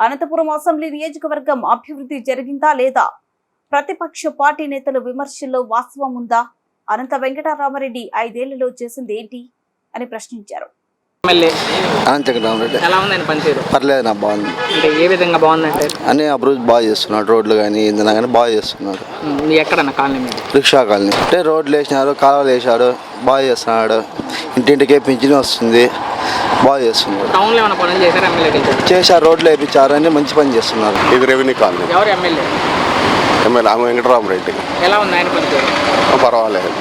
Anantapuram assembly నియోజకవర్గం అభివృద్ధి జరిగిందా లేదా? ప్రతిపక్ష పార్టీ నేతల విమర్శల్లో వాస్తవం ఉందా అనంత వెంకటరామరెడ్డి ఐదేళ్ళలో చేసింది ఏంటి? అని ప్రశ్నించారు. ఎమ్మెల్యే? అనంతరామరెడ్డి ఎలా ఉంది ఆయన పనితీరు? పర్లేదు నా బాగుంది. అంటే ఏ విధంగా బాగుందంటే? అన్ని అభివృద్ధి బాగా చేస్తున్నాడు రోడ్లు కానీ ఇంధన కానీ బాగా చేస్తున్నాడు మీ ఎక్కడన్నా కాలనీ మీద? Rickshaw colony. అంటే రోడ్లు వేసినారు కాలువలు వేసాడు బాగా చేస్తున్నాడు. ఇంటింటికే పింఛన్ వస్తుంది బాగా చేస్తున్నాడు టౌన్లో ఏమైనా పనులు చేశారు ఎమ్మెల్యే చేశారు రోడ్లు వేయించారు అన్ని మంచి పని చేస్తున్నారు. ఇది రెవెన్యూ కాలనీ. ఎవరు ఎమ్మెల్యే? ఎమ్మెల్యే ఆమె వెంకటరామరెడ్డి ఎలా ఉంది ఆయన పనితీరు? పర్వాలేదు.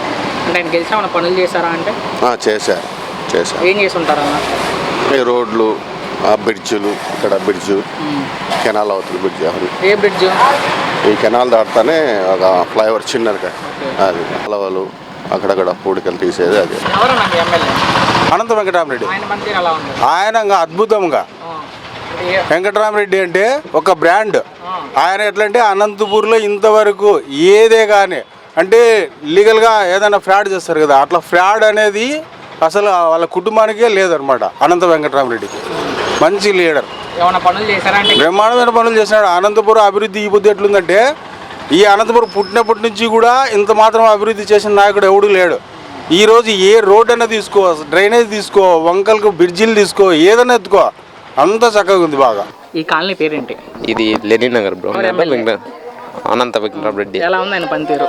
అంటే ఆయన గెలిచిన ఏమైనా పనులు చేశారా అంటే? ఆ, చేశారు. చేశారు ఏం చేసి రోడ్లు ఆ బ్రిడ్జులు ఇక్కడ బ్రిడ్జు కెనాల్ అవతల బ్రిడ్జ్ అది ఏ బ్రిడ్జ్? ఈ కెనాల్ దాటుతానే ఒక ఫ్లైఓవర్ చిన్నదిగా అది అలవలు అక్కడక్కడ పూడికలు తీసేది అది. అనంత వెంకటరామరెడ్డి. ఆయన అద్భుతంగా. వెంకటరామరెడ్డి అంటే ఒక బ్రాండ్. ఆయన ఎట్లంటే అనంతపూర్లో ఇంతవరకు ఏదే కానీ అంటే లీగల్గా ఏదైనా ఫ్రాడ్ చేస్తారు కదా అట్లా ఫ్రాడ్ అనేది అసలు వాళ్ళ కుటుంబానికే లేదనమాట అనంత వెంకటరామరెడ్డికి. మంచి లీడర్. ఏమైనా పనులు బ్రహ్మాండమైన పనులు చేసినాడు. అనంతపురం అభివృద్ధి ఈ బుద్ధి ఎట్లుందంటే ఈ అనంతపురం పుట్టినప్పటి నుంచి కూడా ఇంత మాత్రం అభివృద్ధి చేసిన నాయకుడు ఎవడు లేడు. ఈ రోజు ఏ రోడ్ అయినా తీసుకో డ్రైనేజ్ తీసుకో వంకలకు బ్రిడ్జిలు తీసుకో ఏదైనా ఎత్తుకో అంత చక్కగా ఉంది బాగా. ఈ కాలనీ పేరేంటి? ఇది లెనిన్ నగర్ బ్రో. అనంత వెంకటరెడ్డి ఎలా ఉంది ఆయన పనితీరు?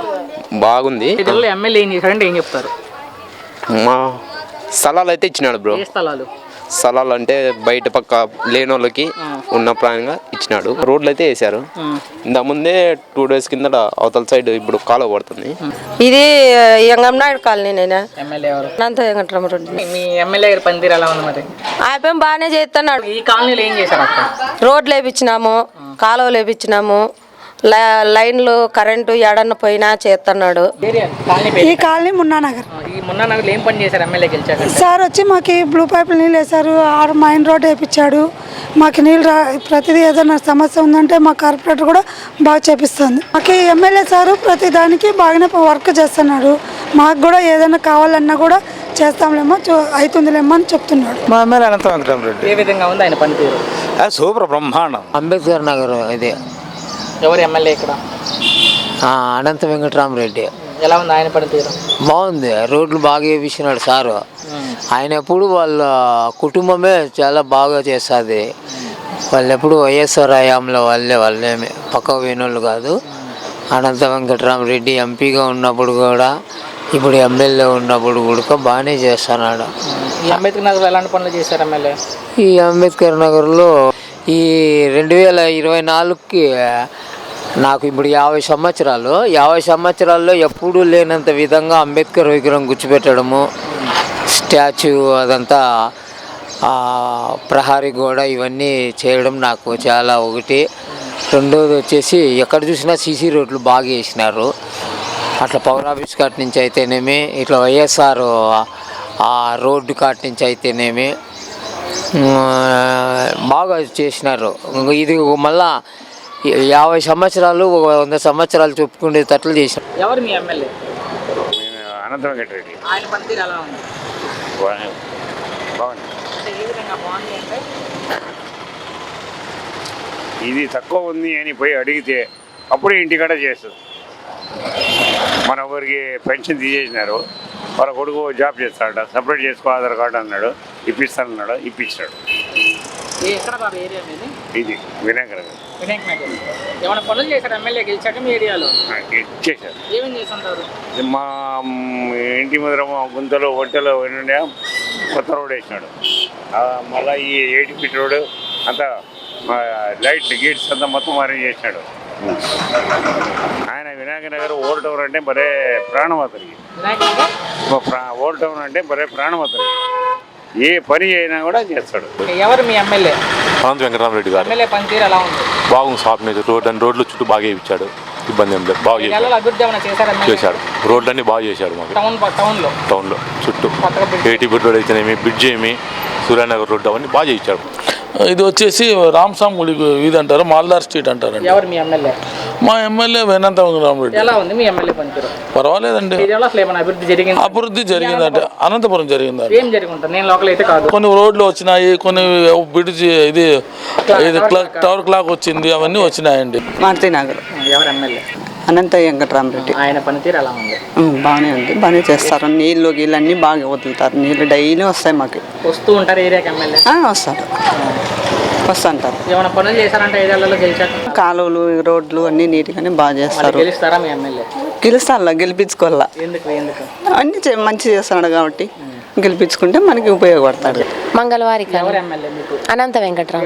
బాగుంది. ఎమ్మెల్యే ఏం చేశారంటే ఏం చెప్తారు? మా స్థలాలు అయితే ఇచ్చినాడు బ్రో. ఏ స్థలాలు? స్థలాలు అంటే బయట పక్క లేని వాళ్ళకి ఉన్న ప్రాయంగా ఇచ్చినాడు. రోడ్లు అయితే వేశారు. ఇంత ముందే టూ డేస్ కిందట అవతల సైడ్ ఇప్పుడు కాలువ పడుతుంది. ఇది ఎంగంనాయుడు కాలనీ నేను? ఎమ్మెల్యే ఎవరు? అనంత వెంకటరామరెడ్డి మీ- మీ ఎమ్మెల్యే గారి పనితీరు ఎలా ఉంది మరి? ఆయన బాగానే చేస్తున్నాడు. ఈ కాలనీలో ఏం చేశారు రోడ్లు వేపించినాము కాలువలు వేపించినాము లైన్లు కరెంటు ఎడన్న పోయినా చేస్తున్నాడు ఈ కాలనీ మున్నానగర్. సార్ వచ్చి మాకు బ్లూ పైపులు నీళ్ళు వేశారు. ఆడ మైన్ రోడ్ వేయించాడు మాకు నీళ్ళు రా ప్రతిదీ ఏదైనా సమస్య ఉందంటే మా కార్పొరేటర్ కూడా బాగా చేపిస్తుంది. మాకు ఎమ్మెల్యే సారు ప్రతి దానికి బాగానే వర్క్ చేస్తున్నాడు. మాకు కూడా ఏదైనా కావాలన్నా కూడా చేస్తాంలేమో అవుతుందిలేమో అని చెప్తున్నాడు. మా ఎమ్మెల్యే అనంత వెంకటరామరెడ్డి. ఏ విధంగా ఉంది ఆయన పనితీరు? సూపర్ బ్రహ్మాండం. అంబేద్కర్ నగర్ ఇది. ఎవరు ఎమ్మెల్యే ఇక్కడ? అనంత వెంకటరామరెడ్డి. ఎలా ఉంది ఆయన పనితీరు బాగుంది. రోడ్లు బాగా వేపించినాడు సారు. ఆయన ఎప్పుడు వాళ్ళ కుటుంబమే చాలా బాగా చేస్తుంది. వాళ్ళు ఎప్పుడు వైఎస్ఆర్ హయాంలో వాళ్ళే వాళ్ళేమి పక్క పోయినోళ్ళు కాదు. అనంత వెంకటరామరెడ్డి ఎంపీగా ఉన్నప్పుడు కూడా ఇప్పుడు ఎమ్మెల్యే ఉన్నప్పుడు కూడా బాగానే చేస్తున్నాడు. ఈ అంబేద్కర్ నగర్లో ఎలాంటి పనులు చేశారు ఎమ్మెల్యే? ఈ అంబేద్కర్ నగర్లో ఈ రెండు వేల ఇరవై నాలుగుకి నాకు ఇప్పుడు యాభై సంవత్సరాలు. యాభై సంవత్సరాల్లో ఎప్పుడూ లేనంత విధంగా అంబేద్కర్ విగ్రహం గుర్చిపెట్టడము స్టాచ్యూ అదంతా ప్రహారీ గోడ ఇవన్నీ చేయడం నాకు చాలా ఒకటి. రెండోది వచ్చేసి ఎక్కడ చూసినా సీసీ రోడ్లు బాగా వేసినారు. అట్లా పవర్ ఆఫీస్ కాటి నుంచి అయితేనేమి ఇట్లా వైఎస్ఆర్ ఆ రోడ్డు కాటి నుంచి అయితేనేమి బాగా చేసినారు. ఇది మళ్ళా యాభై సంవత్సరాలు ఒక వంద సంవత్సరాలు చెప్పుకునేటట్లు చేసినారు ఎవరు మీ ఎమ్మెల్యే? అనంత వెంకటరెడ్డి ఆయన పనితీరు ఎలా ఉంది? బాగుంది. ఇది తక్కువ ఉంది అని పోయి అడిగితే అప్పుడే ఇంటికాడ చేస్తుంది. మన ఊరికి పెన్షన్ తీసేసినారు. వాళ్ళ కొడుకు జాబ్ చేస్తాడట. సపరేట్ చేసుకో ఆధార్ కార్డు అన్నాడు. ఇప్పిస్తానన్నాడు. ఇప్పించాడు. ఇది వినాయకర్ గారు వినాయక్ నగర్ ఏమైనా పనులు చేశారు? ఎమ్మెల్యే గెలిచాక మీ ఏరియాలో? ఇచ్చేశారు ఏమేమి చేస్తుంటారు? మా ఇంటి ముందర మా గుంతలు ఒంటెలు ఉండే కొత్త రోడ్ వేసినాడు. ఆ, మళ్ళా ఈ ఎయిటీ ఫీట్ రోడ్ అంతా లైట్ గేట్స్ అంతా మొత్తం అరేంజ్ చేసినాడు. ఆయన వినాయక నగర్ ఓల్డ్ టౌన్ అంటే భలే ప్రాణం అతనికి. ఓల్డ్ టౌన్ అంటే భలే ప్రాణం అతనికి. ఏ పని అయినా కూడా చేస్తాడు. ఎవరు మీ ఎమ్మెల్యే? అనంత వెంకటరామరెడ్డి గారు. ఎమ్మెల్యే పనితీరు ఎలా ఉంది? బాగుంది షాప్ మీద. రోడ్ అని రోడ్లు చుట్టూ బాగా ఇచ్చాడు ఇబ్బంది ఏం లేదు. బాగా చేశాడు. చేశాడు. రోడ్లన్నీ బాగా చేశాడు మాకు. టౌన్ టౌన్లో? టౌన్లో చుట్టూ. కొత్తగా బ్రిడ్జ్ ఏటీ బిడ్ రోడ్ అయితేనేమి బ్రిడ్జ్ ఏమి సూర్యానగర్ రోడ్డు అవన్నీ బాగా చేయించాడు. ఇది వచ్చేసి రామసామ్ గుడి వీధి అంటారు మాల్దార్ స్ట్రీట్ అంటారండి. ఎవరు మీ ఎమ్మెల్యే? మా ఎమ్మెల్యే వేనంత వెంకటరామరెడ్డి ఎలా ఉంది మీ ఎమ్మెల్యే పనితీరు? పర్వాలేదండి. ఏరియాలో అసలు ఏమైనా అభివృద్ధి జరిగింది? అభివృద్ధి జరిగిందంటే. అనంతపురం జరిగిందండి ఏం జరిగి ఉంటుంది నేను లోకల్ అయితే కాదు. కొన్ని రోడ్లు వచ్చినాయి కొన్ని బ్రిడ్జ్ ఇది ఇది క్లాక్. టవర్ క్లాక్ వచ్చింది అవన్నీ వచ్చినాయండి. మారుతి నగర్. ఎవరు ఎమ్మెల్యే? అనంత వెంకటరామరెడ్డి ఆయన పనితీరు ఎలా ఉంది? బాగానే ఉంది. బాగానే చేస్తారు. నీళ్ళు గీళ్ళు అన్నీ బాగా వదులుతారు. నీళ్ళు డైలీ వస్తాయి మాకు. వస్తూ ఉంటారు ఏరియాకి ఎమ్మెల్యే? ఆ, వస్తారు వస్తుంటారు ఏమైనా పనులు చేశారంటే ఏరియాలలో గెలిచాక కాలువలు రోడ్లు అన్నీ నీట్గానే బాగా చేస్తారు. గెలుస్తారా మీ ఎమ్మెల్యే? గెలుస్తాను గెలిపించుకోవాలా. ఎందుకు ఎందుకు? అన్ని చే- మంచి చేస్తున్నాడు కాబట్టి గెలిపించుకుంటే మనకి ఉపయోగపడతాడు. మంగళవారి ఎవరు ఎమ్మెల్యే మీకు? అనంత వెంకటరామ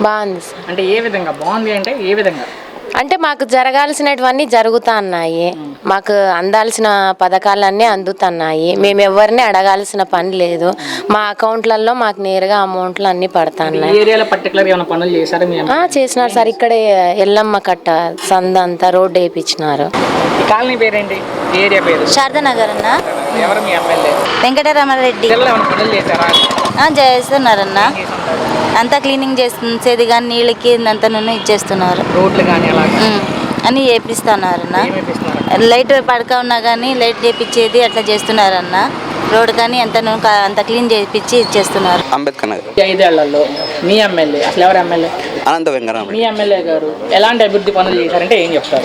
బాగుంది అంటే ఏ విధంగా బాగుంది అంటే ఏ విధంగా? అంటే మాకు జరగాల్సినటువన్నీ జరుగుతా ఉన్నాయి మాకు అందాల్సిన పథకాలన్నీ అందుతున్నాయి. మేము ఎవరిని అడగాల్సిన పని లేదు. మా అకౌంట్లలో మాకు నేరుగా అమౌంట్లు అన్నీ పడుతున్నాయి. ఏరియాలో పర్టికులర్ ఏమైనా పనులు చేశారా మీ ఎమ్మెల్యే ఆ, చేసినారు సార్. ఇక్కడే ఎల్లమ్మ కట్ట సంద అంతా రోడ్డు వేయించినారు కాలనీ పేరేంటి? ఈ ఏరియా పేరు? శారదానగర్ అన్న. వెంకటరామారెడ్డి చేస్తున్నారన్న. అంతా క్లీనింగ్ చేసేది కానీ నీళ్ళకి అంతా నూనె ఇచ్చేస్తున్నారు. రోడ్లు కానీ అన్నీ చేపిస్తున్నారన్న. లైట్ పడక ఉన్నా కానీ లైట్ చేపించేది అట్లా చేస్తున్నారన్న. రోడ్ కానీ కా- అంత క్లీన్ చేపించి ఇచ్చేస్తున్నారు. అంబేద్కర్ నగర్. ఐదేళ్ళలో మీ ఎమ్మెల్యే అసలు ఎవరు ఎమ్మెల్యే? అనంత వెంకటరామరెడ్డి. మీ ఎమ్మెల్యే గారు ఎలాంటి అభివృద్ధి పనులు చేశారంటే ఏం చెప్తారు?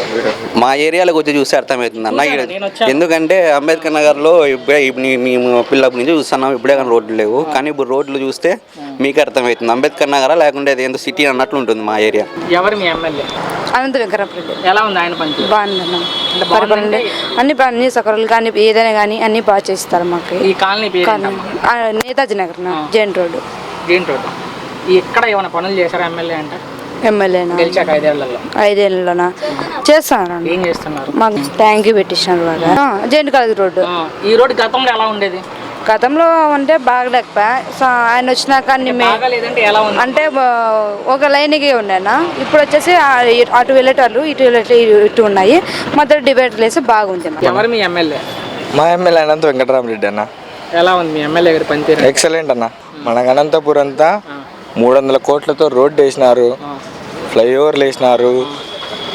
మా ఏరియాలోకి వచ్చి చూస్తే అర్థమవుతుంది అన్న. ఎందుకంటే అంబేద్కర్ నగర్లో ఇప్పుడే ఇప్పుడు మేము పిల్లప్పటి నుంచి చూస్తున్నాం. ఇప్పుడే కానీ రోడ్లు లేవు. కానీ ఇప్పుడు రోడ్లు చూస్తే మీకు అర్థమవుతుంది. అంబేద్కర్ నగరా లేకుంటే అది ఏందో సిటీ అన్నట్లు ఉంటుంది మా ఏరియా. ఎవరు మీ ఎమ్మెల్యే? అనంత వెంకటరామరెడ్డి ఎలా ఉంది ఆయన బాగుందన్న బాగుందంటే అన్ని అన్ని సకరాలు కానీ ఏదైనా కానీ అన్ని బాగా చేస్తారు మాకు. ఈ కాలనీ పేరు ఏంటమ్మా? Netaji Nagar Jain road green road. ఇక్కడ ఏమైనా పనులు చేశారా ఎమ్మెల్యే అంటే? ఎమ్మెల్యేనా ఐదేళ్ళలోనా చేస్తాను ఏం చేస్తున్నారు? మాకు ట్యాంక్ బాగా. Giant college road. ఈ రోడ్డు గతంలో ఎలా ఉండేది? గతంలో అంటే బాగలేకపోయా. సో ఆయన వచ్చినాక అన్ని అంటే ఒక లైన్కి ఉండేనా ఇప్పుడు వచ్చేసి అటు వెళ్ళేటట్లు ఇటు వెళ్ళేట ఇటు ఉన్నాయి. మధ్యలో డిబేట్ వేసి బాగుంది. ఎవరు మీ ఎమ్మెల్యే? మా ఎమ్మెల్యే అనంత వెంకటరామరెడ్డి అన్న. ఎలా ఉంది మీ ఎమ్మెల్యే గారి పనితీరు? ఎక్సలెంట్ అన్న. మన అనంతపురం అంతా మూడు వందల కోట్లతో రోడ్డు వేసినారు. ఫ్లైఓవర్లు వేసినారు.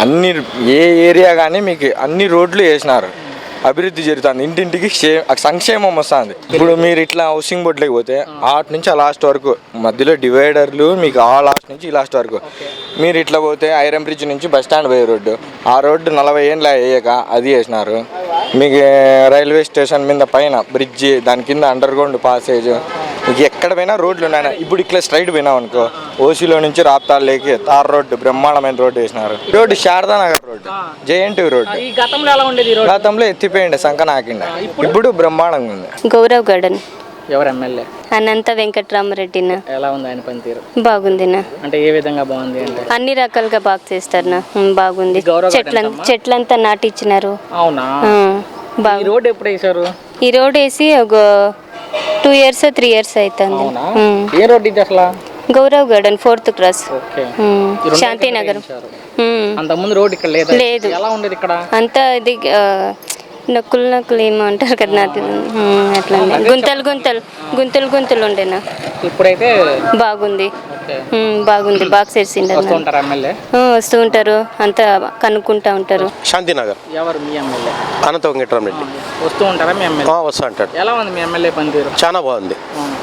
అన్ని ఏ ఏరియా కానీ మీకు అన్ని రోడ్లు వేసినారు. అభివృద్ధి జరుగుతుంది. ఇంటింటికి క్షే- సంక్షేమం వస్తుంది. ఇప్పుడు మీరు ఇట్లా హౌసింగ్ బోర్డులోకి పోతే ఆట్ నుంచి ఆ లాస్ట్ వరకు మధ్యలో డివైడర్లు మీకు ఆ లాస్ట్ నుంచి ఈ లాస్ట్ వరకు. మీరు ఇట్లా పోతే ఐరన్ బ్రిడ్జ్ నుంచి బస్ స్టాండ్ పోయే రోడ్డు. ఆ రోడ్డు నలభై ఏళ్ళు అయ్యాక అది వేసినారు మీకు రైల్వే స్టేషన్ మీద పైన బ్రిడ్జి దాని కింద అండర్ గ్రౌండ్ పాసేజ్ మీకు ఎక్కడ పోయినా రోడ్లు ఉన్నాయి. ఇప్పుడు ఇట్లా స్ట్రైట్ పోయినాం అనుకో ఓసీలో నుంచి రాప్తాడు లేకి తార్ రోడ్డు బ్రహ్మాండమైన రోడ్డు వేసినారు. Road Sharada Nagar road JNT road. గతంలో ఎలా ఉండేది ఈ రోడ్డు గతంలో ఎత్తిపోయిండే సంక నాకిండ ఇప్పుడు బ్రహ్మాండంగా ఉంది. గౌరవ్ గార్డెన్. ఎవరు ఎమ్మెల్యే? అనంత వెంకటరామరెడ్డిన. ఎలా ఉంది ఆయన పనితీరు? బాగుందినా. అంటే ఏ విధంగా బాగుంది అంటే? అన్ని రకాలుగా బాగా చేస్తారునా. బాగుంది. చెట్ల చెట్లంతా నాటిచ్చినారు. అవునా? బాగా రోడ్డు ఎప్పుడు వేసారు ఈ రోడ్ వేసి ఒక టూ ఇయర్స్ త్రీ ఇయర్స్ అవుతుంది అవునా? ఏ రోడ్డు ఇది అసలు? Gaurav garden fourth okay. Shantinagar. అంతకుముందు రోడ్ ఇక్కడ లేదా? లేదు. ఎలా ఉండేది ఇక్కడ? అంతా ఇది నక్కులు నక్కులు ఏమో అంటారు కదా నాకు అట్లా. గుంతలు గుంతలు గుంతలు గుంతలు ఉండేనా ఇప్పుడైతే బాగుంది. బాగుంది. బాగా చేసిండు వస్తూ ఉంటారు ఎమ్మెల్యే? వస్తూ ఉంటారు. అంతా కనుక్కుంటా ఉంటారు. శాంతినగర్. ఎవరు మీ ఎమ్మెల్యే? అనంత వెంకటరామరెడ్డి. వస్తూ ఉంటారా మీ ఎమ్మెల్యే? వస్తా అంటాడు. ఎలా ఉంది మీ ఎమ్మెల్యే పనితీరు? చాలా బాగుంది.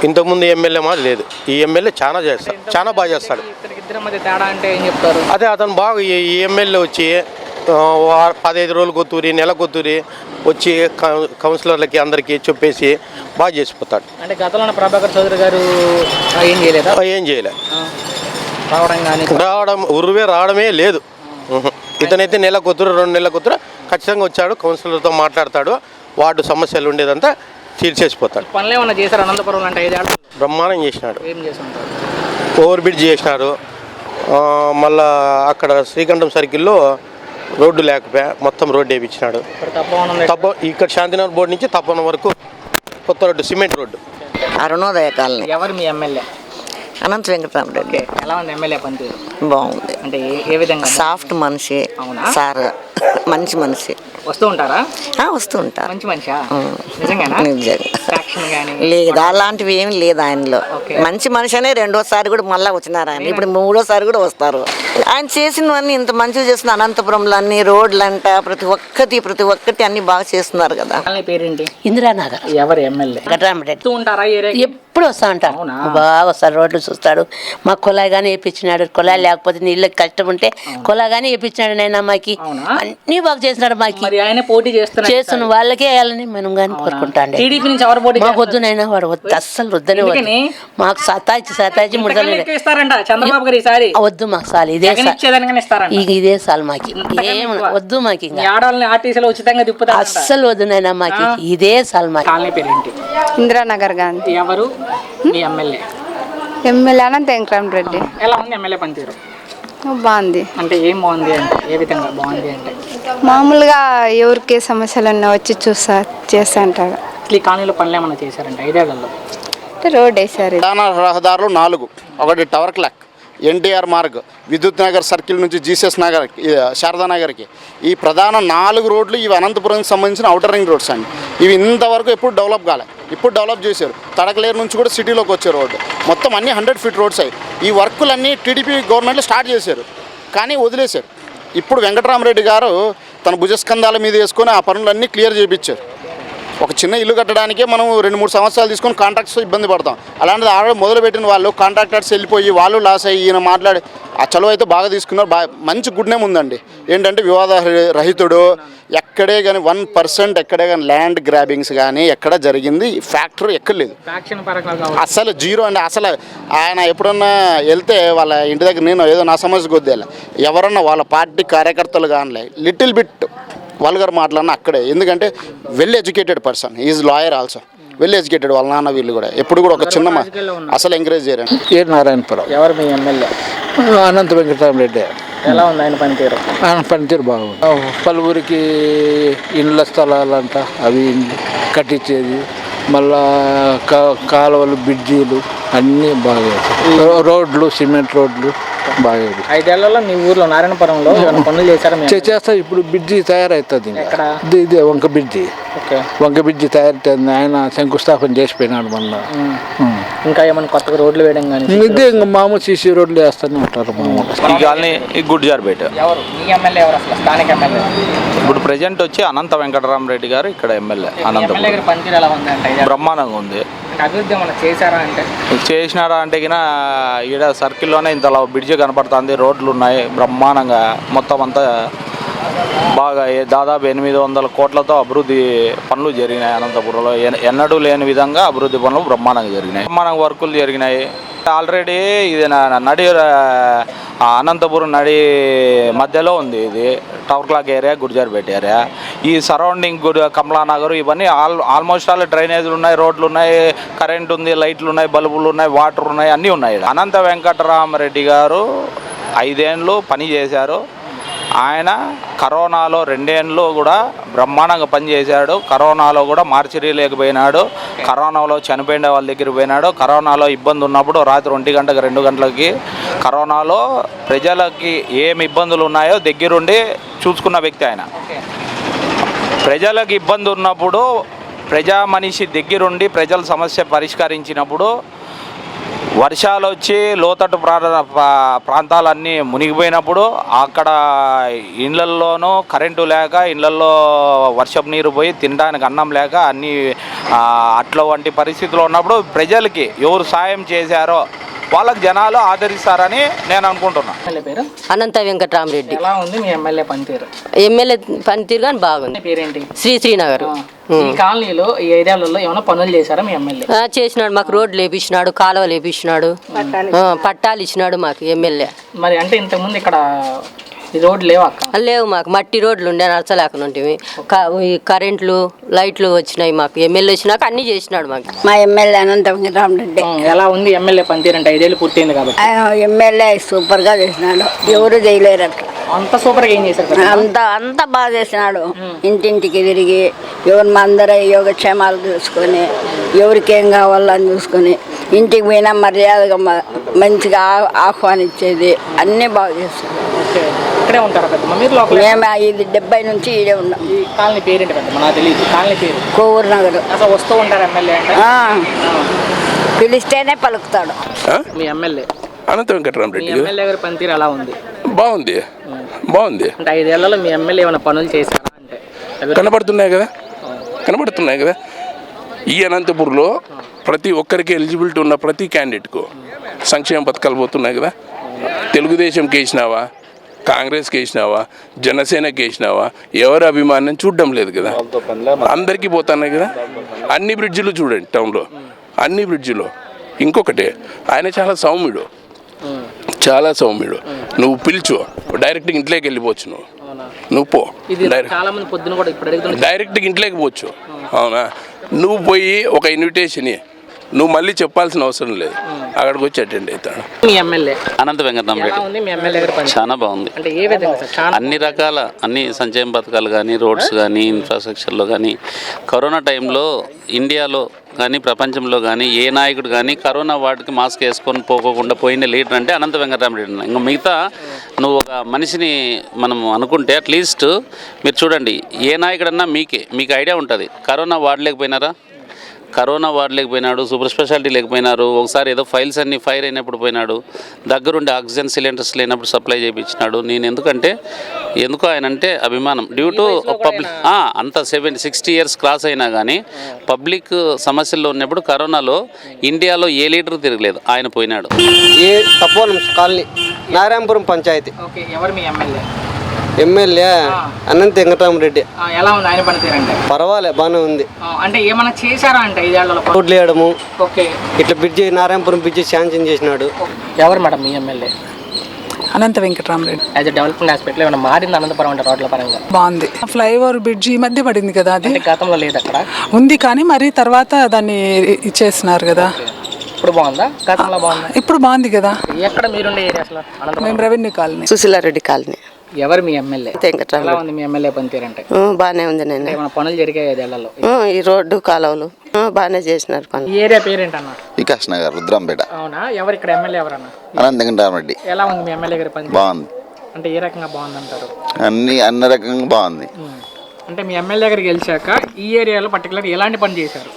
ఇంతకుముందు ఎమ్మెల్యే మా లేదు. ఈ ఎమ్మెల్యే చాలా చేస్తాడు చాలా బాగా చేస్తాడు. ఇద్దరికి ఇద్దరి మధ్య తేడా అంటే ఏం చెప్తారు? అదే అతను బాగా ఈ- ఎమ్మెల్యే వచ్చి పదహైదు రోజులు కొత్తూరి నెల కొత్తూరి వచ్చి కౌన్సిలర్లకి అందరికీ చెప్పేసి బాగా చేసిపోతాడు. అంటే గతంలో ప్రభాకర్ చౌదరి గారు ఏం చేయలేదా? ఏం చేయలే. ఆ, రావడం కానీ రావడం ఉరువే రావడమే లేదు. ఇతనైతే నెల కొత్తూరు రెండు నెలల కొత్తూరు ఖచ్చితంగా వచ్చాడు కౌన్సిలర్తో మాట్లాడతాడు వార్డు సమస్యలు ఉండేదంతా తీర్చేసిపోతాడు. పనులు ఏమన్నా చేశారు? అనంతపురం అంటే ఐదేళ్ళు బ్రహ్మాండం చేసినాడు. ఓవర్ బ్రిడ్జ్ చేసినారు మళ్ళా అక్కడ శ్రీకంఠం సర్కిల్లో రోడ్డు లేకపోయా మొత్తం రోడ్డు వేయించినాడు. తప్ప ఇక్కడ శాంతినగర్ బోర్డు నుంచి తప్పన వరకు కొత్త road cement road. Arunodaya colony. ఎవరు మీ ఎమ్మెల్యే? అనంత వెంకటరామరెడ్డి. ఎలా ఉంది ఎమ్మెల్యే పనితీరు? బాగుంది. అంటే ఏ- ఏ విధంగా? సాఫ్ట్ మనిషి. అవునా? సార్. మంచి మనిషి. వస్తూ ఉంటారా? ఆ, వస్తూ ఉంటారు. మంచి మనిషా? నిజంగానా? లేదు అలాంటివి ఏమి లేదు ఆయనలో. మంచి మనిషి అనే రెండోసారి కూడా మళ్ళీ వచ్చినారు ఆయన. ఇప్పుడు మూడోసారి కూడా వస్తారు. ఆయన చేసినవన్నీ ఇంత మంచిగా చేస్తున్న అనంతపురంలో అన్ని రోడ్లు అంట ప్రతి ఒక్కటి ప్రతి ఒక్కటి అన్ని బాగా చేస్తున్నారు కదా. పేరేంటి? ఇందిరానగర్. ఎవరు? ఎమ్మెల్యే? ఉంటారా ఎప్పుడు వస్తా ఉంటారు. బాగా వస్తారు. రోడ్లు చూస్తాడు. మా కుళాయి కానీ వేపించినాడు. కుళాయి లేకపోతే నీళ్ళకి కష్టం ఉంటే కుళాయి కానీ వేపించినాడు నేను మాకి అన్ని బాగా చేసినాడు మాకి. మరి ఆయన పోటీ చేస్తున్నారు చేస్తున్న వాళ్ళకే వేయాలని మనం కానీ కోరుకుంటాండే. టీడీపీ నుంచి ఎవరు పోటీ మాకు వద్దు నైనా వాడు వద్దు అస్సలు వద్దనే వద్దు? మాకు సతాయిచ్చి సతాయిచ్చి ముడతలు ఇంతకన్నా ఎక్కువ ఇస్తారంట చంద్రబాబు గారు ఈసారి. వద్దు మాకు సాలు ఇదే ఇక ఇదే సాలు మాకి. ఏం. వద్దు మాకి ఇంకా. ఆడవాళ్ళని ఆర్టీసీలో ఉచితంగా అస్సలు వద్దు నైనా మాకి ఇదే సాలు మాకి. కాలనీ పేరేంటి? ఇందిరానగర్ గాంధీ. ఎవరు? మీ ఎమ్మెల్యే? ఎమ్మెల్యే అనంత వెంకటరామరెడ్డి. ఎలా ఉంది ఎమ్మెల్యే పనితీరు? బాగుంది. అంటే ఏం బాగుంది అంటే ఏ విధంగా బాగుంది అంటే? మామూలుగా ఎవరికి సమస్యలు ఉన్నా వచ్చి చూస్తా చేస్తా అంటారు. అసలు ఈ కాలనీలో పనులు ఏమన్నా చేశారంట ఐదేళ్ళలో? అంటే రోడ్ వేసారు ప్రధాన రహదారులు నాలుగు. ఒకటి tower clock NTR Marg Vidyut Nagar circle నుంచి జీసస్ నగర్ శారదా నగర్కి. ఈ ప్రధాన నాలుగు రోడ్లు ఇవి అనంతపురంకి సంబంధించిన అవుటర్ రింగ్ రోడ్స్ అండి. ఇవి ఇంతవరకు ఎప్పుడు డెవలప్ కాలే. ఇప్పుడు డెవలప్ చేశారు. తడకలేరు నుంచి కూడా సిటీలోకి వచ్చే రోడ్డు. మొత్తం అన్ని హండ్రెడ్ ఫీట్ రోడ్స్ అయ్యి ఈ వర్కులన్నీ టీడీపీ గవర్నమెంట్లో స్టార్ట్ చేశారు. కానీ వదిలేశారు. ఇప్పుడు వెంకటరామరెడ్డి గారు తన భుజస్కంధాల మీద వేసుకొని ఆ పనులన్నీ క్లియర్ చేయించారు ఒక చిన్న ఇల్లు కట్టడానికే మనం రెండు మూడు సంవత్సరాలు తీసుకొని కాంట్రాక్ట్స్ ఇబ్బంది పడతాం. అలాంటిది ఆల్రెడీ మొదలుపెట్టిన వాళ్ళు కాంట్రాక్టర్స్ వెళ్ళిపోయి వాళ్ళు లాస్ అయ్యి ఈయన మాట్లాడి ఆ చలువ అయితే బాగా తీసుకున్నారు బాగా మంచి గుడ్ నేమ్ ఉందండి. ఏంటంటే వివాద రహితుడు ఎక్కడే కానీ వన్ పర్సెంట్ ఎక్కడే కానీ ల్యాండ్ గ్రాబింగ్స్ కానీ ఎక్కడ జరిగింది ఫ్యాక్టరీ ఎక్కడ లేదు అసలు జీరో అండి అసలు ఆయన ఎప్పుడన్నా వెళ్తే వాళ్ళ ఇంటి దగ్గర నేను ఏదో నా సమస్య కొద్దిగా ఎవరన్నా వాళ్ళ పార్టీ కార్యకర్తలు కానీ లిటిల్ బిట్ వల్గర్ మాటలన్నా అక్కడే. ఎందుకంటే well educated person is lawyer also well educated వాళ్ళ నాన్న వీళ్ళు కూడా. ఎప్పుడు కూడా ఒక చిన్న అసలు ఎంకరేజ్ చేయరు. ఏ నారాయణపురం. ఎవరు మీ ఎమ్మెల్యే? అనంత వెంకటరామరెడ్డి ఎలా ఉంది ఆయన పనితీరు? ఆయన పనితీరు బాగుంది. పలువురికి ఇండ్ల స్థలాలంట అవి కట్టించేది. మళ్ళా కా- కాలువలు బ్రిడ్జీలు అన్నీ బాగా రోడ్లు సిమెంట్ రోడ్లు బాగా. ఐదేళ్ళలో మీ ఊర్లో నారాయణపురంలో ఏమైనా పనులు చేశారా చే- చేస్తా ఇప్పుడు బ్రిడ్జి తయారవుతుంది ఇంకా. ఎక్కడ? ఇది ఇదే వంక బ్రిడ్జి. ఓకే. వంక బ్రిడ్జి తయారవుతుంది ఆయన శంకుస్థాపన చేసిపోయినాడు మొన్న. ఉం. ఇంకా ఏమైనా కొత్తగా రోడ్లు వేయడం కానీ ఇదే ఇంకా మామూలు సీసీ రోడ్లు వేస్తూనే ఉంటారు మామూలు ఈ కాలనీ ఈ గుడ్జార్పేట. ఎవరు? మీ ఎమ్మెల్యే ఎవరు అసలు? స్థానిక ఎమ్మెల్యే. ఇప్పుడు ప్రజెంట్ వచ్చి అనంత వెంకటరామరెడ్డి గారు ఇక్కడ ఎమ్మెల్యే అనంతపురం. పనితీరు ఎలా? బ్రహ్మాండంగా ఉంది. అభివృద్ధి ఏమైనా చేశారా అంటే? చేసినారా అంటే గిన ఈడ సర్కిల్లోనే ఇంత బ్రిడ్జి కనపడుతుంది రోడ్లు ఉన్నాయి బ్రహ్మాండంగా మొత్తం అంతా బాగా దాదాపు ఎనిమిది వందల కోట్లతో అభివృద్ధి పనులు జరిగినాయి అనంతపురంలో. ఎన్నడూ లేని విధంగా అభివృద్ధి పనులు బ్రహ్మాండంగా జరిగినాయి. బ్రహ్మాండంగా వర్కులు జరిగినాయి. ఆల్రెడీ ఇది నా- నడి అనంతపురం నడి మధ్యలో ఉంది ఇది. Tower clock area Gurjarpeta area ఈ సరౌండింగ్ గుడి కమలానగర్ ఇవన్నీ ఆల్ ఆల్మోస్ట్ ఆల్ డ్రైనేజీలు ఉన్నాయి రోడ్లు ఉన్నాయి కరెంట్ ఉంది లైట్లు ఉన్నాయి బల్బులు ఉన్నాయి వాటర్ ఉన్నాయి అన్నీ ఉన్నాయి. అనంత వెంకటరామరెడ్డి గారు ఐదేండ్లు పని చేశారు. ఆయన కరోనాలో రెండేళ్ళు కూడా బ్రహ్మాండంగా పనిచేశాడు. కరోనాలో కూడా మార్చిరీ లేకపోయినాడు కరోనాలో చనిపోయిన వాళ్ళ దగ్గరికి పోయినాడు. కరోనాలో ఇబ్బంది ఉన్నప్పుడు రాత్రి ఒంటి గంటకు రెండు గంటలకి కరోనాలో ప్రజలకి ఏం ఇబ్బందులు ఉన్నాయో దగ్గరుండి చూసుకున్న వ్యక్తి ఆయన. ప్రజలకు ఇబ్బంది ఉన్నప్పుడు ప్రజా మనిషి దగ్గరుండి ప్రజల సమస్య పరిష్కరించినప్పుడు వర్షాలు వచ్చి లోతట్టు ప్రా ప్రాంతాలన్నీ మునిగిపోయినప్పుడు అక్కడ ఇండ్లల్లోనూ కరెంటు లేక ఇళ్ళల్లో వర్షపు నీరు పోయి తినడానికి అన్నం లేక అన్నీ అట్ల వంటి పరిస్థితులు ఉన్నప్పుడు ప్రజలకి ఎవరు సాయం చేశారో వాళ్ళకి జనాలు ఆదరిస్తారని నేను అనుకుంటున్నాను పేరు? అనంత వెంకటరామరెడ్డి. ఎలా ఉంది మీ ఎమ్మెల్యే పనితీరు? ఎమ్మెల్యే పనితీరు కానీ బాగుంది. పేరేంటి? శ్రీ శ్రీనగర్. ఈ కాలనీలో ఈ ఏరియాలలో ఏమైనా పనులు చేశారా మీ ఎమ్మెల్యే? ఆ, చేసినాడు. మాకు రోడ్లు వేపించినాడు కాలువలు వేపించినాడు ఆ, పట్టాలు ఇచ్చినాడు మాకు ఎమ్మెల్యే. మరి అంటే ఇంతకుముందు ఇక్కడ రోడ్లు లేవు అక్క? లేవు మాకు. మట్టి రోడ్లు ఉండే ఈ కరెంట్లు లైట్లు వచ్చినాయి మాకు. ఎమ్మెల్యే వచ్చినాక అన్ని చేసినాడు మాకు. మా ఎమ్మెల్యే అనంత వెంకటరామరెడ్డి ఎలా ఉంది ఎమ్మెల్యే పనితీరు అంటే ఐదేళ్ళు పూర్తయింది కాబట్టి. ఎమ్మెల్యే సూపర్గా చేసినాడు. ఎవరు చేయలేరు అట్లా అంత సూపర్గా ఏం చేశారు? అంత అంత బాగా చేసినాడు. ఇంటింటికి తిరిగి ఎవరు మా అందరూ యోగక్షేమాలు చూసుకొని ఎవరికి ఏం కావాలో అని చూసుకొని ఇంటికి పోయినా మర్యాదగా మ- మంచిగా ఆహ్వానించేది. అన్నీ బాగా చేస్తాడు ఇక్కడే ఉంటారా పెద్దమ్మ? మీరు లోపల? మేము ఇది డెబ్బై నుంచి ఈడే ఉన్నాం. ఈ కాలనీ పేరేంటి పెద్దమ్మ? నాకు తెలియదు కాలనీ పేరు? కోవూరు నగర్. అసలు వస్తూ ఉంటారు ఎమ్మెల్యే అంటే? ఆ, పిలిస్తేనే పలుకుతాడు. మీ ఎమ్మెల్యే. అనంత మీ వెంకటరామరెడ్డి ఎమ్మెల్యే గారి పనితీరు ఎలా ఉంది? బాగుంది. బాగుంది. అంటే ఐదేళ్ళలో మీ ఎమ్మెల్యే ఏమైనా పనులు చేశారా అంటే? కనబడుతున్నాయి కదా? కనబడుతున్నాయి కదా? ఈ అనంతపూర్లో ప్రతి ఒక్కరికి ఎలిజిబిలిటీ ఉన్న ప్రతి క్యాండిడేట్కు సంక్షేమ పథకాలు పోతున్నాయి కదా? తెలుగుదేశంకి వేసినావా కాంగ్రెస్కి వేసినావా జనసేనకి వేసినావా ఎవరి అభిమానం చూడడం లేదు కదా. అందరికీ పోతున్నాయి కదా. అన్ని బ్రిడ్జిలు చూడండి టౌన్లో. అన్ని బ్రిడ్జిలో. ఇంకొకటి ఆయన చాలా సౌమ్యుడు. చాలా సౌమ్యుడు. నువ్వు పిలుచు. డైరెక్ట్గా ఇంట్లోకి వెళ్ళిపోవచ్చు నువ్వు. నువ్వు పో. డైరెక్ట్ డైరెక్ట్గా ఇంట్లోకి పోవచ్చు. అవునా? నువ్వు పోయి ఒక ఇన్విటేషన్. నువ్వు మళ్ళీ చెప్పాల్సిన అవసరం లేదు. అక్కడికి వచ్చి అటెండ్ అవుతాడు. మీ ఎమ్మెల్యే. అనంత వెంకటరామరెడ్డి. చాలా బాగుంది. అంటే ఏ విధంగా సార్? చాలా అన్ని రకాల అన్ని సంక్షేమ పథకాలు కానీ రోడ్స్ కానీ ఇన్ఫ్రాస్ట్రక్చర్లో కానీ కరోనా టైంలో ఇండియాలో కానీ ప్రపంచంలో కానీ ఏ నాయకుడు కానీ కరోనా వార్డుకి మాస్క్ వేసుకొని పోకోకుండా పోయిన లీడర్ అంటే అనంత వెంకటరామరెడ్డి. అన్న. ఇంకా మిగతా నువ్వు ఒక మనిషిని మనం అనుకుంటే అట్లీస్ట్ మీరు చూడండి ఏ నాయకుడన్నా మీకే మీకు ఐడియా ఉంటుంది. కరోనా వాడలేకపోయినారా కరోనా వార్డు లేకపోయినాడు సూపర్ స్పెషాలిటీ లేకపోయినారు ఒకసారి ఏదో ఫైల్స్ అన్ని ఫైర్ అయినప్పుడు పోయినాడు దగ్గరుండి ఆక్సిజన్ సిలిండర్స్ లేనప్పుడు సప్లై చేయించినాడు. నేను ఎందుకంటే ఎందుకు ఆయన అంటే అభిమానం. డ్యూ టు పబ్లిక్ అంత సెవెన్ సిక్స్టీ ఇయర్స్ క్రాస్ అయినా కానీ పబ్లిక్ సమస్యల్లో ఉన్నప్పుడు కరోనాలో ఇండియాలో ఏ లీడర్ తిరగలేదు. ఆయన పోయినాడు. ఏ తపోవనం కాలనీ నారాయణపురం పంచాయతీ. ఓకే ఎవరు మీ ఎమ్మెల్యే? ఎమ్మెల్యే అనంత వెంకటరామరెడ్డి ఎలా ఉంది ఆయన పనితీరంటే పర్వాలే బాగానే ఉంది. అంటే ఏమైనా చేశారా అంటే ఐదేళ్ళలో రోడ్లు వేయడము. ఓకే. ఇట్లా బ్రిడ్జి నారాయణపురం బ్రిడ్జి శాంక్షన్ చేసినాడు. ఎవరు madam me MLA? Anantha Venkataramareddy. As a development ఆస్పెక్ట్లో ఏమైనా మారింది అనంతపురం అంటే రోడ్ల పరంగా? బాగుంది. ఫ్లైఓవర్ బ్రిడ్జ్ ఈ మధ్య పడింది కదా అది? గతంలో లేదు అక్కడ? ఉంది కానీ మరి తర్వాత దాన్ని ఇచ్చేసినారు కదా. ఇప్పుడు బాగుందా? గతంలో బాగుందా? ఇప్పుడు బాగుంది కదా. ఎక్కడ మీరుండే ఏరియా అసలు అనంతపురం. మేము రెవెన్యూ కాలనీ. సుశీలారెడ్డి కాలనీ. ఎవరు మీ ఎమ్మెల్యే. ఎలా ఉంది మీ ఎమ్మెల్యే పనితీరంటే? బాగానే ఉంది నేను ఏమైనా పనులు జరిగాయి ఐదేళ్ళలో ఈ రోడ్డు కాలువలు. బాగానే చేసినారు పనులు. ఈ ఏరియా పేరేంటన్నా? వికాస్ నగర్ రుద్రంపేట. అవునా? ఎవరు ఇక్కడ ఎమ్మెల్యే ఎవరన్నా? అనంత వెంకటరామరెడ్డి ఎలా ఉంది మీ ఎమ్మెల్యే గారి పని? బాగుంది. అంటే ఏ రకంగా బాగుందంటారు? అన్ని అన్ని రకంగా బాగుంది. అంటే మీ ఎమ్మెల్యే గారికి గెలిచాక ఈ ఏరియాలో పర్టికులర్ ఎలాంటి పని చేశారు?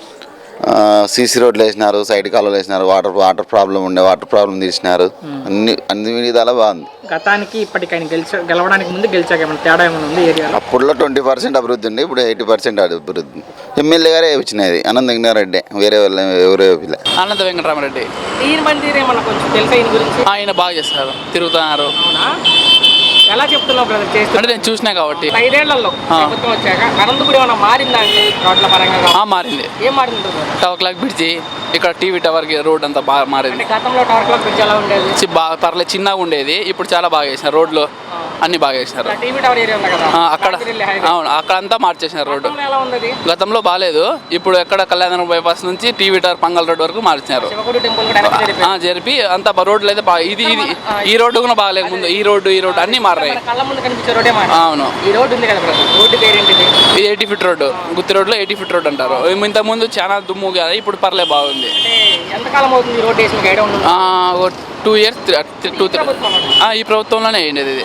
సీసీ రోడ్లు వేసినారు సైడ్ కాలువలు వేసినారు వాటర్ వాటర్ ప్రాబ్లం ఉండే వాటర్ ప్రాబ్లం తీసినారు అన్ని అన్ని విధాలా బాగుంది. గతానికి ఇప్పటికి ఆయన గెలిచా గెలవడానికి ముందు గెలిచాక ఏమైనా తేడా ఏమైనా ఉంది ఏరియాలో? అప్పుడులో ట్వంటీ పర్సెంట్ అభివృద్ధి ఉంది ఇప్పుడు ఎయిటీ పర్సెంట్ అభివృద్ధి ఎమ్మెల్యే గారే వచ్చినది అనంత వెంకటారెడ్డి వేరే వాళ్ళు ఎవరే పిల్ల అనంత వెంకటరామరెడ్డి. ఈయన పనితీరు ఏమన్నా కొంచెం తెలుసా ఈయన గురించి? ఆయన బాగా చేస్తారు తిరుగుతున్నారు. ఎలా చెప్తున్నావు బ్రదర్ చేస్తూ అంటే నేను చూసినా కాబట్టి. ఐదేళ్ళలో. ప్రభుత్వం వచ్చాక అనంతపురం ఏమైనా మారిందా అంటే రోడ్ల పరంగా ఆ. మారింది. ఏం మారింది brother? టవర్ క్లాక్ బ్రిడ్జి ఇక్కడ టీవీ టవర్కి రోడ్ అంతా బాగా మారింది. అంటే గతంలో టవర్ క్లాక్ బ్రిడ్జ్ ఎలా ఉండేది? చి- బాగా పర్లేదు చిన్నగా ఉండేది. ఇప్పుడు చాలా బాగా చేసినారు. రోడ్లు అన్ని బాగా చేసినారు. అక్కడ. అవును అక్కడ అంతా మార్చేసినారు రోడ్డు. గతంలో బాగాలేదు. ఇప్పుడు ఎక్కడ కళ్యాణ బైపాస్ నుంచి టీవీ టవర్ పంగల్ రోడ్ వరకు మార్చినారు. జరిపి ఆ, జరిపి అంతా రోడ్లు అయితే బాగా ఇది ఇది ఈ రోడ్డు కూడా బాగాలేక ముందు. ఈ రోడ్డు ఈ రోడ్డు అన్ని మారాయి అవును. Eighty feet road. గుత్తి రోడ్లో ఎయిటీ ఫీట్ రోడ్ అంటారు. ఇంత ముందు చాలా దుమ్ము కదా ఇప్పుడు పర్లే బాగుంది. టూ ఇయర్స్ టూ ఈ ప్రభుత్వంలోనే అయ్యింది ఇది.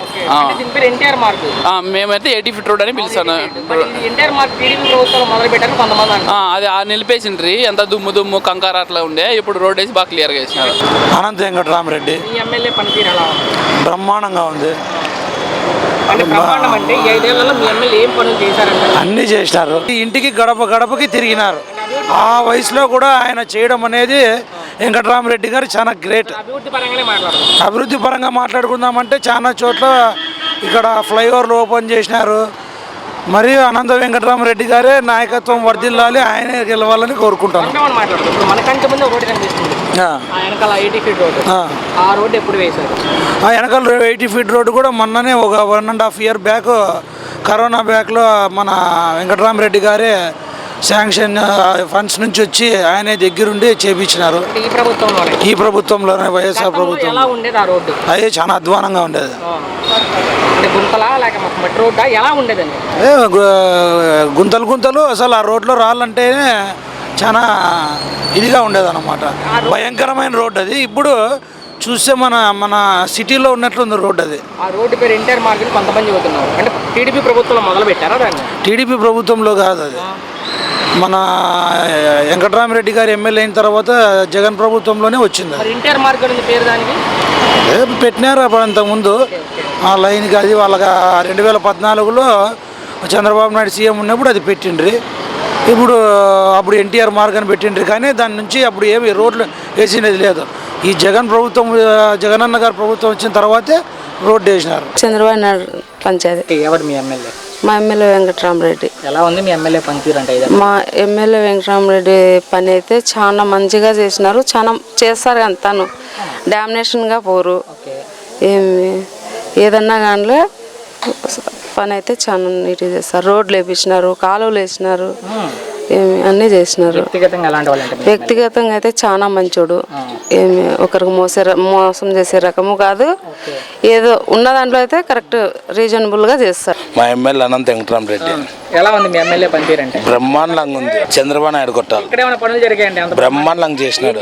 దీని ఎన్టీఆర్ మార్క్. ఆ, మేమైతే ఎయిటీ ఫీట్ రోడ్ అని పిలుస్తాను ఎన్టీఆర్ మార్క్ టీడీపీ ప్రభుత్వం మొదలు పెట్టారు కొంతమంది అది ఆ నిలిపేసిండ్రి. ఎంత దుమ్ము దుమ్ము కంకార అట్లా ఉండే. ఇప్పుడు రోడ్ వేసి బాగా క్లియర్గా వేసినారు. అనంత వెంకటరామరెడ్డి. ఎమ్మెల్యే పనితీరు ఎలా ఉంది? బ్రహ్మాండంగా ఉంది. అంటే బ్రహ్మాండం అంటే ఈ ఐదేళ్ళలో మీ ఎమ్మెల్యే ఏం పనులు చేశారంటే? అన్నీ చేసినారు. ఇంటికి గడప గడపకి తిరిగినారు. ఆ వయసులో కూడా ఆయన చేయడం అనేది వెంకటరామరెడ్డి గారు చాలా గ్రేట్. అభివృద్ధి పరంగా మాట్లాడుకుందామంటే చాలా చోట్ల ఇక్కడ ఫ్లైఓవర్లు ఓపెన్ చేసినారు. మరియు అనంత వెంకటరామరెడ్డి గారే నాయకత్వం వర్ధిల్లాలి ఆయనే గెలవాలని కోరుకుంటాను వెనకాల ఎయిటీ ఫీట్ రోడ్డు. కూడా మొన్ననే ఒక one and half year back corona బ్యాక్లో మన వెంకటరామరెడ్డి గారే శాంక్షన్ ఫండ్స్ నుంచి వచ్చి ఆయనే దగ్గరుండి చేపించినారు. ఈ ప్రభుత్వంలోనే? వైఎస్ఆర్ ప్రభుత్వం అదే చాలా అధ్వానంగా ఉండేది. గుంతలా గుంతలు అసలు ఆ రోడ్లో రాళ్ళంటేనే చాలా ఇదిగా ఉండేది అనమాట భయంకరమైన రోడ్డు అది. ఇప్పుడు చూస్తే మన మన సిటీలో ఉన్నట్లుంది రోడ్డు అది. ఆ రోడ్డు పేరు ఎన్టీఆర్ మార్కెట్ కొంతమంది అంటే టీడీపీ ప్రభుత్వంలో మొదలు పెట్టారా దాన్ని? టీడీపీ ప్రభుత్వంలో కాదు అది. మన వెంకటరామరెడ్డి గారు ఎమ్మెల్యే అయిన తర్వాత జగన్ ప్రభుత్వంలోనే వచ్చింది. ఎన్టీఆర్ మార్కెట్ ఉంది పేరు దానికి పెట్టినారు అప్పుడు అంతకుముందు. ఆ లైన్కి అది వాళ్ళకి రెండు వేల పద్నాలుగులో చంద్రబాబు నాయుడు సీఎం ఉన్నప్పుడు అది పెట్టిండ్రి. ఇప్పుడు అప్పుడు ఎన్టీఆర్ మార్గ్ అని పెట్టిండ్రి. కానీ దాని నుంచి అప్పుడు ఏమి రోడ్లు వేసినది లేదు. ఈ జగన్ ప్రభుత్వం జగనన్న గారి ప్రభుత్వం వచ్చిన తర్వాతే రోడ్డు వేసినారు. చంద్రబాబు నాయుడు పంచాయతీ. ఎవరు మీ ఎమ్మెల్యే? మా ఎమ్మెల్యే వెంకటరామరెడ్డి. ఎలా ఉంది మీ ఎమ్మెల్యే పనితీరు అంటే మా ఎమ్మెల్యే వెంకటరామరెడ్డి పని అయితే చాలా మంచిగా చేసినారు. చాలా చేస్తారు కానీ తను డామినేషన్గా పోరు. ఏమి ఏదన్నా కానీ పని అయితే చాలా నీట్గా చేస్తారు. రోడ్లు వేపించినారు కాలువలు వేసినారు. ఏమి అన్నీ చేసినారు. వ్యక్తిగతంగా అయితే చాలా మంచోడు. ఏమి ఒకరికి మోసే మోసం చేసే రకము కాదు. ఏదో ఉన్న దాంట్లో అయితే కరెక్ట్ రీజనబుల్గా చేస్తారు. మా ఎమ్మెల్యే అనంత వెంకటరామరెడ్డి. ఎలా ఉంది మీ ఎమ్మెల్యే పనితీరు అంటే బ్రహ్మాండంగా ఉంది. చంద్రబాబు నాయుడు కొట్టాలి. ఇక్కడ ఏమైనా పనులు జరిగాయండి? అంత బ్రహ్మాండంగా చేసినాడు.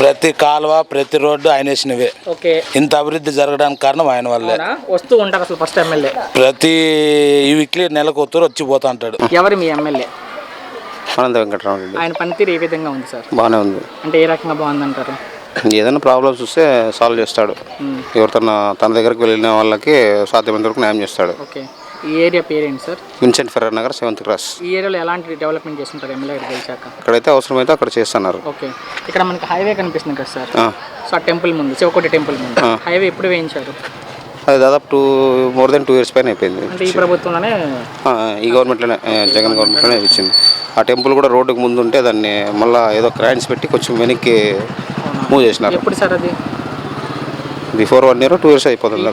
ప్రతి కాలువ ప్రతి రోడ్డు ఆయన వేసినవే. ఓకే. ఇంత అభివృద్ధి జరగడానికి కారణం ఆయన వల్లే? వస్తూ ఉంటారు అసలు ఫస్ట్ ఎమ్మెల్యే. ప్రతి ఈ వీక్లీ నెలకు వచ్చి పోతా అంటాడు. ఎవరు మీ ఎమ్మెల్యే? అనంత వెంకటరామరెడ్డి ఆయన పనితీరు ఏ విధంగా ఉంది సార్? బాగానే ఉంది. అంటే ఏ రకంగా బాగుందంటారు? ఏదైనా ప్రాబ్లమ్స్ వస్తే సాల్వ్ చేస్తాడు. ఎవరితో తన దగ్గరికి వెళ్ళిన వాళ్ళకి సాధ్యమైనంత వరకు న్యాయం చేస్తాడు. ఓకే. ఈ ఏరియా పేరేంటి sir? Vincent Ferrer Nagar seventh class ఈ ఏరియాలో ఎలాంటి డెవలప్మెంట్ చేస్తుంటారు ఎమ్మెల్యే గారు గెలిచాక? ఎక్కడైతే అవసరమైతే అక్కడ చేస్తున్నారు. ఓకే. ఇక్కడ మనకి హైవే కనిపిస్తుంది కదా సార్? ఆ. సో ఆ టెంపుల్ ముందు శివకోటి టెంపుల్ ముందు. హైవే ఎప్పుడు వేయించారు? అది దాదాపు two more than two years పైన అయిపోయింది. అంటే ఈ ప్రభుత్వంలోనే ఆ, ఈ గవర్నమెంట్లోనే జగన్ గవర్నమెంట్లోనే ఇచ్చింది. ఆ టెంపుల్ కూడా రోడ్డుకు ముందు ఉంటే దాన్ని మళ్ళీ ఏదో క్రాండ్స్ పెట్టి కొంచెం వెనక్కి మూవ్ చేసినారు. ఎప్పుడు సార్ అది? Before one year two years అయిపోతుంది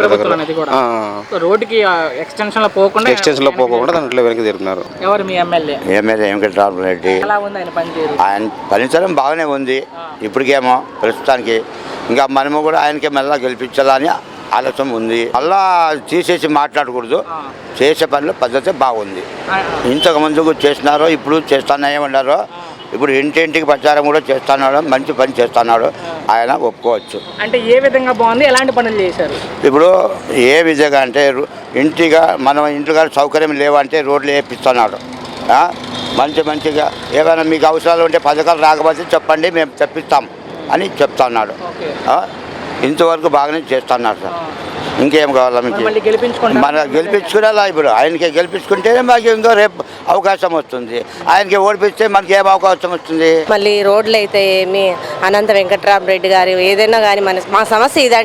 రోడ్డుకి ఎక్స్టెన్షన్లో పోకుండా ఎక్స్టెన్షన్లో పోకుండా దాంట్లో వెనక్కి తిరుగుతున్నారు ఎవరు మీ ఎమ్మెల్యే? ఎమ్మెల్యే వెంకటరామరెడ్డి ఎలా ఉంది ఆయన పనితరం? బాగానే ఉంది. ఇప్పటికేమో ప్రస్తుతానికి. ఇంకా మనము కూడా ఆయనకే మెల్ల గెలిపించాలని ఆలోచన ఉంది. అలా తీసేసి మాట్లాడకూడదు. చేసే పనిలో పద్ధతి బాగుంది. ఇంతకు ముందు చేసినారో ఇప్పుడు చేస్తానే ఉన్నారో ఇప్పుడు ఇంటింటికి ప్రచారం కూడా చేస్తున్నాడు మంచి పని చేస్తున్నాడు ఆయన ఒప్పుకోవచ్చు. అంటే ఏ విధంగా బాగుంది? ఎలాంటి పనులు చేశారు? ఇప్పుడు ఏ విధంగా అంటే ఇంటిగా మనం ఇంటిగా సౌకర్యం లేవంటే రోడ్లు వేపిస్తున్నాడు? మంచి మంచిగా ఏమైనా మీకు అవసరాలు ఉంటే పథకాలు రాకపోతే చెప్పండి మేము తెప్పిస్తాం అని చెప్తున్నాడు? ఇంతవరకు బాగానే చేస్తున్నాడు సార్. ఇంకేం కావాలా మీకు? మన గెలిపించుకునేలా ఇప్పుడు ఆయనకి గెలిపించుకుంటేనే మాకు ఇంకో రేపు అవకాశం వస్తుంది. ఆయనకి ఓడిపిస్తే మనకి ఏం అవకాశం వస్తుంది? మళ్ళీ రోడ్లు అయితే ఏమి అనంత వెంకట్రామరెడ్డి గారు ఏదైనా కానీ మన మా సమస్య ఇదండి.